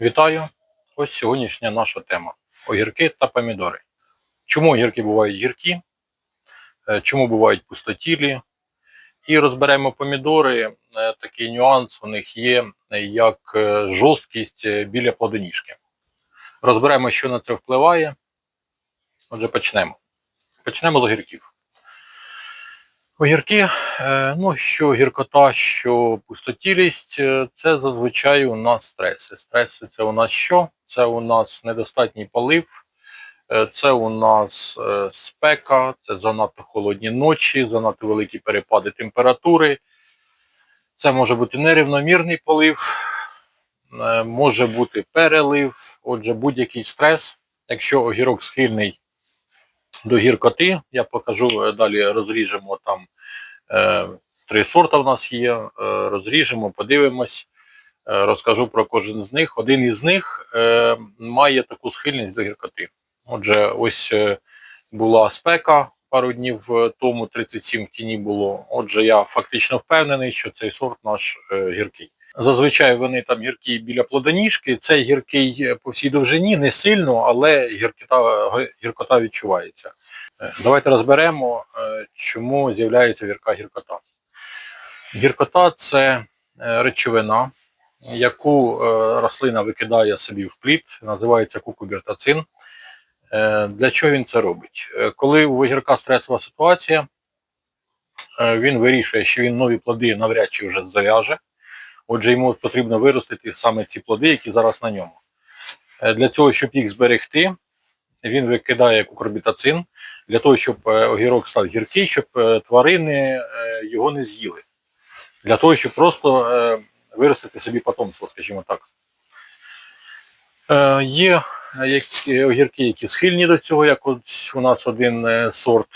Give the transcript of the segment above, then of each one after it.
Вітаю! Ось сьогоднішня наша тема огірки та помідори. Чому огірки бувають гіркі? Е, Чому бувають пустотілі? І розберемо помідори. Е, Такий нюанс у них є, е, як жорсткість біля плодоніжки. Розберемо, що на це впливає. Отже, почнемо. Почнемо з огірків. Огірки, е, ну що гіркота, що пустотілість, е, це зазвичай у нас стреси. Стреси це у нас що? Це у нас недостатній полив, е, це у нас спека, це занадто холодні ночі, занадто великі перепади температури. Це може бути нерівномірний полив, може бути перелив, отже, будь-який стрес. Якщо огірок схильний до гіркоти. Я покажу е, далі, розріжемо там е, три сорта в нас є. е, розріжемо, подивимось, е, розкажу про кожен з них. Один із них е, має таку схильність до гіркоти. Отже, ось е, була спека пару днів е, тому, 37 в тіні було. Отже, я фактично впевнений, що цей сорт наш е, гіркий. Зазвичай вони там гіркі біля плодоніжки. Цей гіркий е, по всій довжині, не сильно, але гіркота, гіркота відчувається. Е, Давайте розберемо, е, чому з'являється гірка гіркота. Гіркота це речовина, яку рослина викидає собі в плід, називається кукубертацин. Е, Для чого він це робить? Коли у огірка стресова ситуація, він вирішує, що він нові плоди навряд чи вже зав'яже. Отже, йому потрібно виростити саме ці плоди, які зараз на ньому. Е, Для цього, щоб їх зберегти, він викидає кукурбітацин для того, щоб е, огірок став гіркий, щоб е, тварини його не з'їли. Для того, щоб просто виростити собі потомство, скажімо так. Є огірки, які схильні до цього, як от у нас один сорт.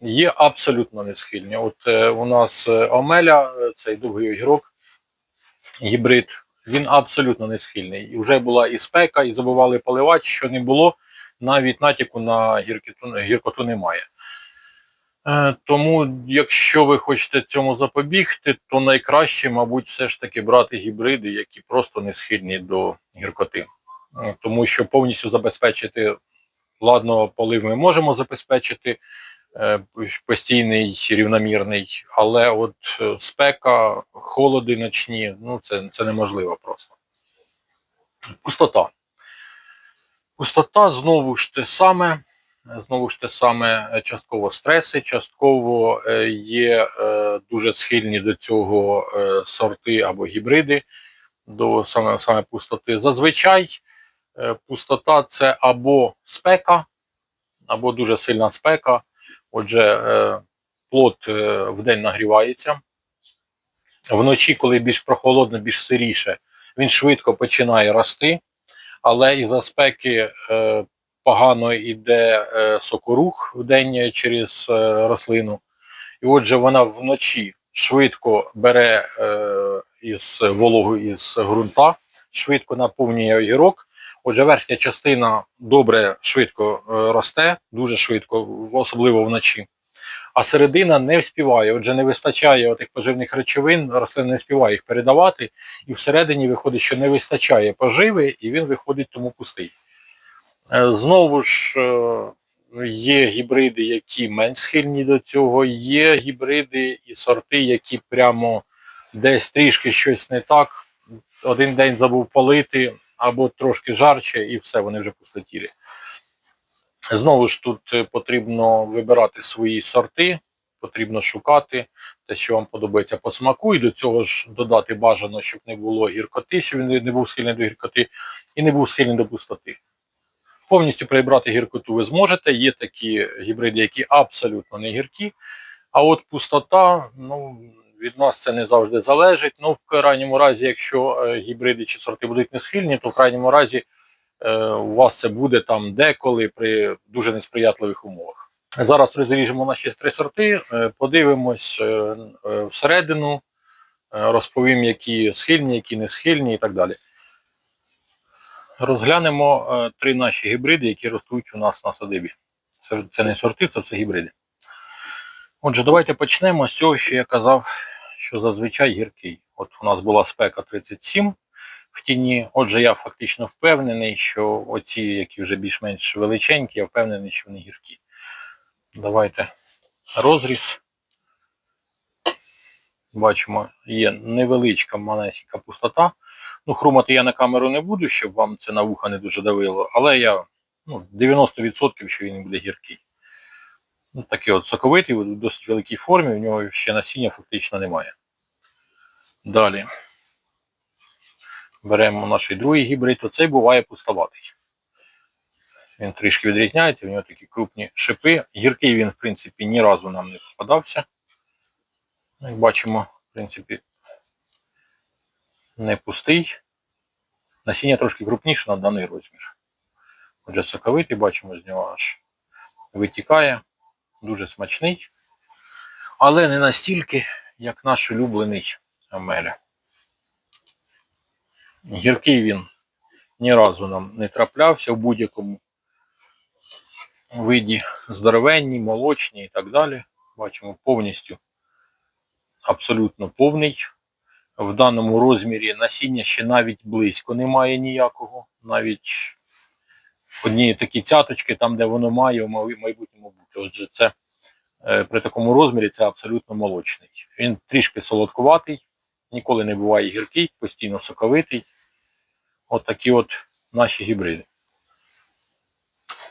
Є абсолютно не схильні. От у нас Омеля, цей довгий огірок, гібрид, він абсолютно не схильний. І вже була і спека, і забували поливати, що не було, навіть натяку на гіркоту, гіркоту немає. Е, Тому, якщо ви хочете цьому запобігти, то найкраще, мабуть, все ж таки брати гібриди, які просто не схильні до гіркоти. Е, Тому що повністю забезпечити, ладно, полив ми можемо забезпечити постійний, рівномірний, але от е, спека, холоди ночні, ну це, це неможливо просто. Пустота. Пустота знову ж те саме. Знову ж те саме е, частково стреси, частково е, є е, дуже схильні до цього е, сорти або гібриди, до саме, саме пустоти. Зазвичай е, пустота це або спека, або дуже сильна спека. Отже, е, плод е, вдень нагрівається. Вночі, коли більш прохолодно, більш сиріше, він швидко починає рости, але із-за спеки е, погано йде сокорух в день через рослину. І отже, вона вночі швидко бере із вологу із ґрунта, швидко наповнює огірок. Отже, верхня частина добре швидко е, росте, дуже швидко, особливо вночі. А середина не вспіває, отже, не вистачає отих поживних речовин, рослина не співає їх передавати, і всередині виходить, що не вистачає поживи, і він виходить тому пустий. Е, Знову ж е, є гібриди, які менш схильні до цього, є гібриди і сорти, які прямо десь трішки щось не так. Один день забув полити, або трошки жарче, і все, вони вже пустотілі. Знову ж тут е, потрібно вибирати свої сорти, потрібно шукати те, що вам подобається по смаку, і до цього ж додати бажано, щоб не було гіркоти, щоб він не був схильний до гіркоти, і не був схильний до пустоти. Повністю прибрати гіркоту ви зможете. Є такі гібриди, які абсолютно не гіркі. А от пустота, ну, від нас це не завжди залежить. Ну, в крайньому разі, якщо е, гібриди чи сорти будуть не схильні, то в крайньому разі е, у вас це буде там деколи при дуже несприятливих умовах. Зараз розріжемо наші три сорти, е, подивимось всередину, розповім, які схильні, які не схильні і так далі. Розглянемо три наші гібриди, які ростуть у нас на садибі. Це, це не сорти, це все гібриди. Отже, давайте почнемо з цього, що я казав, що зазвичай гіркий. От у нас була спека 37, в тіні. Отже, я фактично впевнений, що оці, які вже більш-менш величенькі, я впевнений, що вони гіркі. Давайте розріз. Бачимо, є невеличка маленька пустота. Ну, хрумати я на камеру не буду, щоб вам це на вуха не дуже давило, але я ну, 90% що він буде гіркий. Ну, такий от соковитий, в досить великій формі, у нього ще насіння фактично немає. Далі. Беремо наш другий гібрид, оцей буває пустоватий. Він трішки відрізняється, в нього такі крупні шипи. Гіркий він, в принципі, ні разу нам не попадався. Ну, Як бачимо, в принципі, не пустий. Насіння трошки крупніше на даний розмір. Отже, соковитий, бачимо, з нього аж витікає. Дуже смачний. Але не настільки, як наш улюблений Амеля. Гіркий він ні разу нам не траплявся в будь-якому виді здоровенні, молочні і так далі. Бачимо повністю абсолютно повний. В даному розмірі насіння ще навіть близько немає ніякого. Навіть одні такі цяточки, там, де воно має в майбутньому бути. Отже, це е, при такому розмірі це абсолютно молочний. Він трішки солодкуватий, ніколи не буває гіркий, постійно соковитий. От такі от наші гібриди.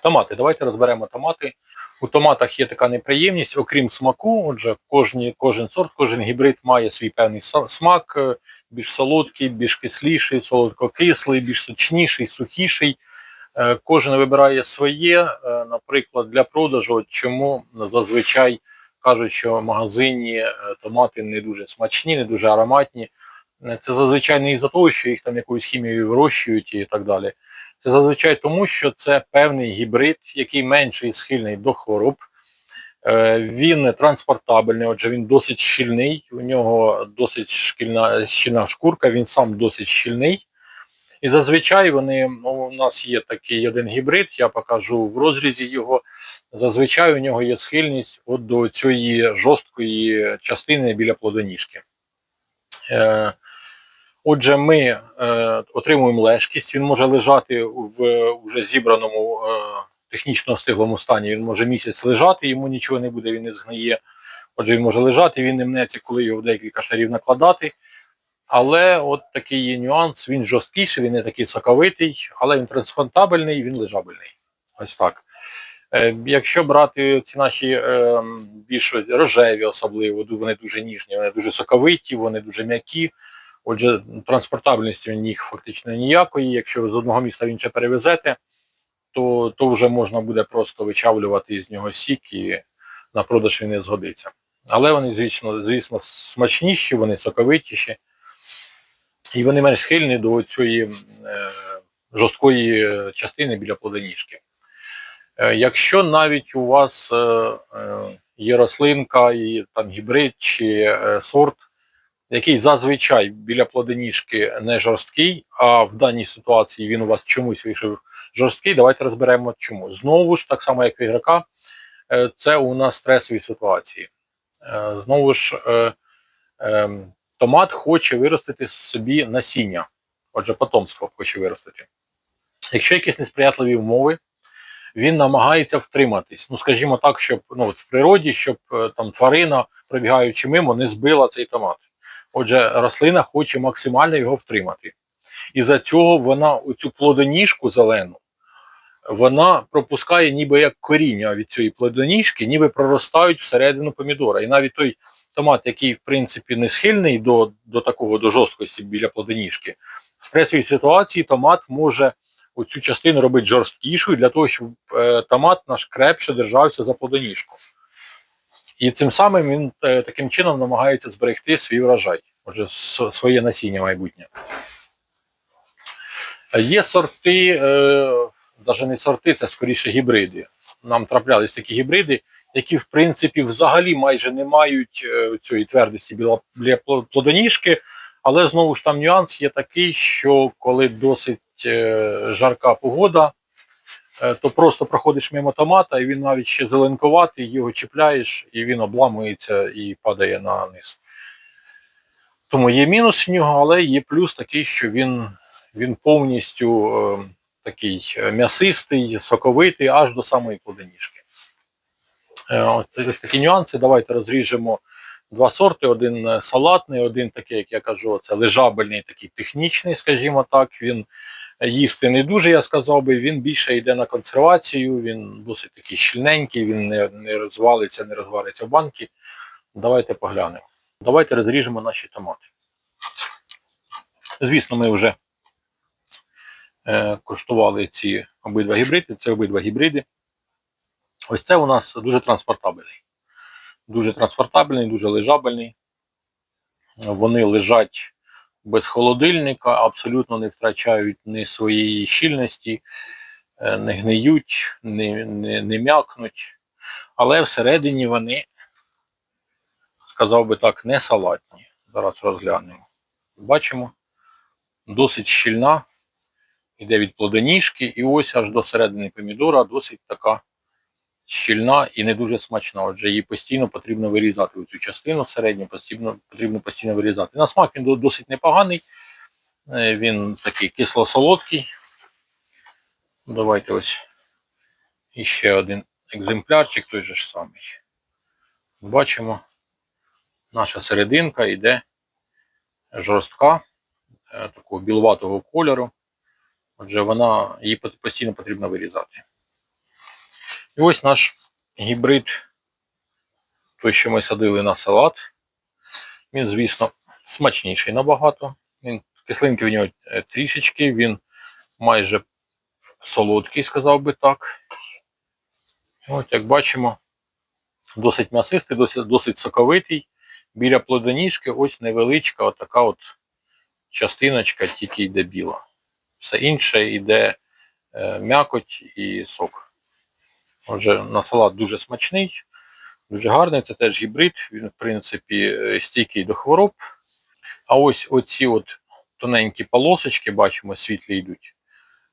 Томати. Давайте розберемо томати. У томатах є така неприємність, окрім смаку. Отже, кожні, кожен сорт, кожен гібрид має свій певний смак, е, більш солодкий, більш кисліший, солодкокислий, більш сочніший, сухіший. Е, Кожен вибирає своє, Е, наприклад, для продажу, чому зазвичай кажуть, що в магазині е, томати не дуже смачні, не дуже ароматні. Це зазвичай не із-за того, що їх там якоюсь хімією вирощують і так далі. Це зазвичай тому, що це певний гібрид, який менший схильний до хвороб. Він транспортабельний, отже, він досить щільний, у нього досить шкільна, щільна шкурка, він сам досить щільний. І зазвичай вони, ну, у нас є такий один гібрид, я покажу в розрізі його. Зазвичай у нього є схильність от до цієї жорсткої частини біля плодоніжки. Е, Отже, ми е, отримуємо лежкість, він може лежати в вже зібраному е, технічно стиглому стані. Він може місяць лежати, йому нічого не буде, він не згниє. Отже, він може лежати, він не мнеться, коли його в декілька шарів накладати. Але от такий є нюанс, він жорсткіший, він не такий соковитий, але він трансплантабельний, він лежабельний. Ось так. Е, якщо брати ці наші е, більш рожеві особливо, вони дуже ніжні, вони дуже соковиті, вони дуже м'які. Отже, транспортабельності у них фактично ніякої. Якщо ви з одного міста в інше перевезете, то, то вже можна буде просто вичавлювати з нього сік і на продаж він не згодиться. Але вони, звісно, звісно, смачніші, вони соковитіші, і вони менш схильні до цієї е, жорсткої частини біля плодоніжки. Е, якщо навіть у вас е, є рослинка, і там гібрид чи сорт, який зазвичай біля плодоніжки не жорсткий, а в даній ситуації він у вас чомусь вийшов жорсткий, давайте розберемо чому. Знову ж, так само як в ігрока, це у нас стресові ситуації. Знову ж, е, е, томат хоче виростити собі насіння, отже, потомство хоче виростити. Якщо якісь несприятливі умови, він намагається втриматись. Ну, скажімо так, щоб ну, от в природі, щоб е, там тварина, пробігаючи мимо, не збила цей томат. Отже, рослина хоче максимально його втримати. І за цього вона оцю плодоніжку зелену, вона пропускає ніби як коріння від цієї плодоніжки, ніби проростають всередину помідора. І навіть той томат, який, в принципі, не схильний до, до такого до жорсткості біля плодоніжки, в стресовій ситуації томат може оцю частину робити жорсткішою для того, щоб е, томат наш крепше держався за плодоніжку. І цим самим він е, таким чином намагається зберегти свій врожай, отже, своє насіння майбутнє. Є сорти, е, навіть не сорти, це скоріше гібриди. Нам траплялись такі гібриди, які, в принципі, взагалі майже не мають е, цієї твердості біля плодоніжки, але знову ж там нюанс є такий, що коли досить е, жарка погода, е, то просто проходиш мимо томата, і він навіть ще зеленкуватий, його чіпляєш, і він обламується і падає на низ. Тому є мінус в нього, але є плюс такий, що він Він повністю е, такий м'ясистий, соковитий, аж до самої плодоніжки. Е, Ось такі нюанси. Давайте розріжемо два сорти: один е, салатний, один такий, як я кажу, це лежабельний, такий технічний, скажімо так. Він їсти не дуже, я сказав би, він більше йде на консервацію, він досить такий щільненький, він не, не розвалиться, не розвариться в банки. Давайте поглянемо. Давайте розріжемо наші томати. Звісно, ми вже е, коштували ці обидва гібриди, це обидва гібриди. Ось це у нас дуже транспортабельний. Дуже транспортабельний, дуже лежабельний. Вони лежать без холодильника, абсолютно не втрачають ні своєї щільності, е, не гниють, не, не, не м'якнуть. Але всередині вони, сказав би так, не салатні. Зараз розглянемо. Бачимо, досить щільна, йде від плодоніжки, і ось аж до середини помідора досить така щільна і не дуже смачна. Отже, її постійно потрібно вирізати. Цю частину середню постійно, потрібно постійно вирізати. На смак він досить непоганий. Е, Він такий кисло-солодкий. Давайте ось іще один екземплярчик, той же ж самий. Бачимо, наша серединка йде жорстка, е, такого білуватого кольору. Отже, вона, її постійно потрібно вирізати. І ось наш гібрид, той, що ми садили на салат. Він, звісно, смачніший набагато. Він, кислинки в нього е, трішечки, він майже солодкий, сказав би так. От, як бачимо, досить м'ясистий, досить, досить соковитий. Біля плодоніжки ось невеличка отака от частиночка, тільки йде біла. Все інше йде е, м'якоть і сок. Отже, на салат дуже смачний, дуже гарний. Це теж гібрид, він, в принципі, е, стійкий до хвороб. А ось оці от тоненькі полосочки, бачимо, світлі йдуть.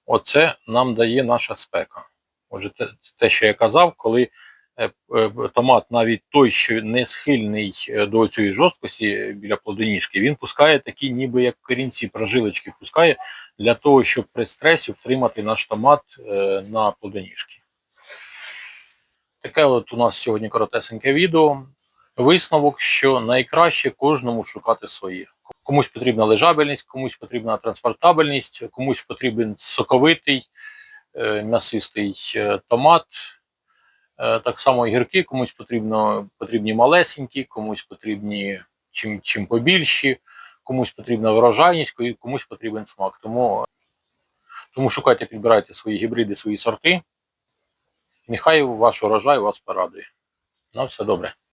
Оце нам дає наша спека. Отже, те, що я казав, коли е, е, томат, навіть той, що не схильний до цієї жорсткості біля плодоніжки, він пускає такі, ніби як корінці, прожилочки пускає для того, щоб при стресі втримати наш томат на плодоніжки. Таке от у нас сьогодні коротесеньке відео. Висновок, що найкраще кожному шукати своє. Комусь потрібна лежабельність, комусь потрібна транспортабельність, комусь потрібен соковитий, е, м'ясистий е, томат. Е, Так само і гірки, комусь потрібно, потрібні малесенькі, комусь потрібні чим, чим побільші, комусь потрібна врожайність, ко- комусь потрібен смак. Тому, тому шукайте, підбирайте свої гібриди, свої сорти. Нехай ваш урожай вас порадує. На все добре.